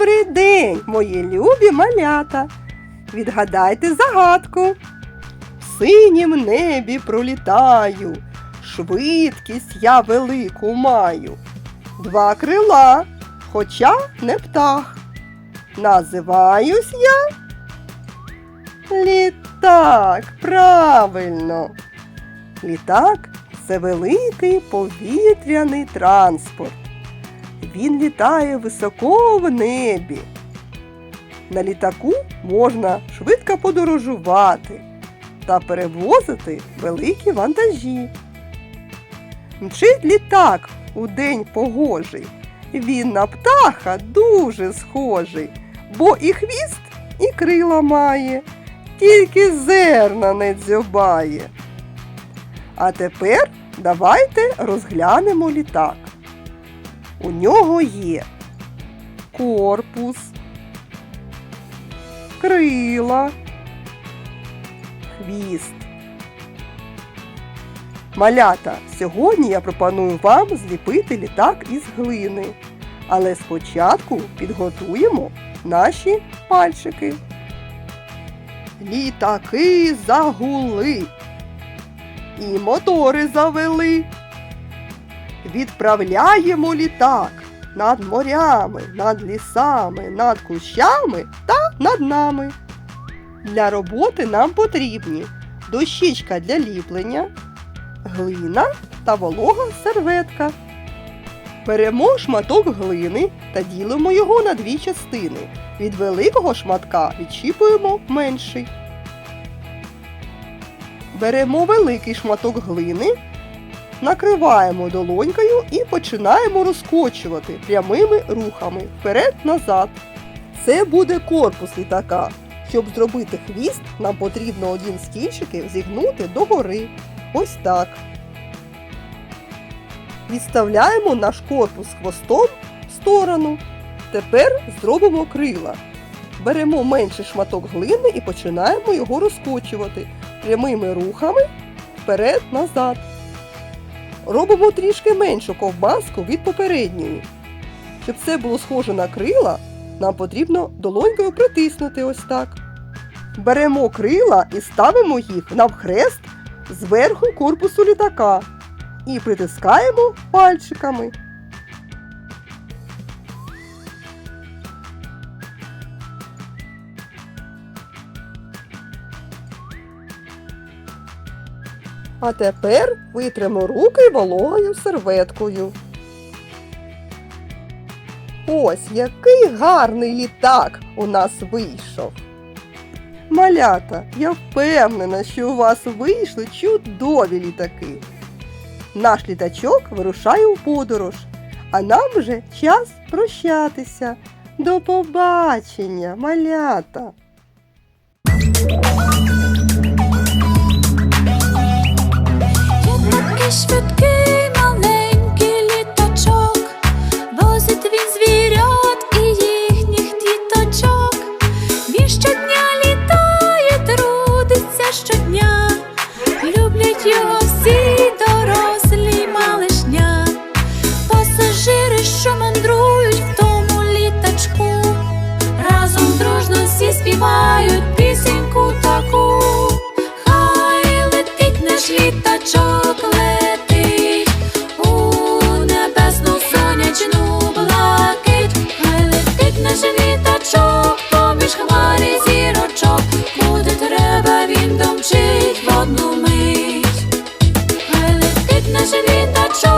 Добрий день, мої любі малята. Відгадайте загадку. В синім небі пролітаю, швидкість я велику маю. Два крила, хоча не птах. Називаюсь я літак. Правильно. Літак це великий повітряний транспорт. Він літає високо в небі. На літаку можна швидко подорожувати та перевозити великі вантажі. Мчить літак у день погожий. Він на птаха дуже схожий, бо і хвіст, і крила має, тільки зерна не дзьобає. А тепер давайте розглянемо літак. У нього є корпус, крила, хвіст. Малята, сьогодні я пропоную вам зліпити літак із глини. Але спочатку підготуємо наші пальчики. Літаки загули і мотори завели. Відправляємо літак над морями, над лісами, над кущами та над нами. Для роботи нам потрібні дощечка для ліплення, глина та волога серветка. Беремо шматок глини та ділимо його на дві частини. Від великого шматка відчіпуємо менший. Беремо великий шматок глини, накриваємо долонькою і починаємо розкочувати прямими рухами вперед-назад. Це буде корпус літака. Щоб зробити хвіст, нам потрібно один з кінчиків зігнути догори. Ось так. Відставляємо наш корпус хвостом в сторону. Тепер зробимо крила. Беремо менший шматок глини і починаємо його розкочувати прямими рухами вперед-назад. Робимо трішки меншу ковбаску від попередньої. Щоб це було схоже на крила, нам потрібно долонькою притиснути ось так. Беремо крила і ставимо їх навхрест зверху корпусу літака і притискаємо пальчиками. А тепер витримо руки вологою серветкою. Ось який гарний літак у нас вийшов. Малята, я впевнена, що у вас вийшли чудові літаки. Наш літачок вирушає у подорож, а нам вже час прощатися. До побачення, малята! Швидкий маленький літачок, возить він звірят і їхніх діточок. Він щодня літає, трудиться щодня. Люблять його всі дорослі малишня. Пасажири, що мандрують в тому літачку, разом дружно всі співають домчить в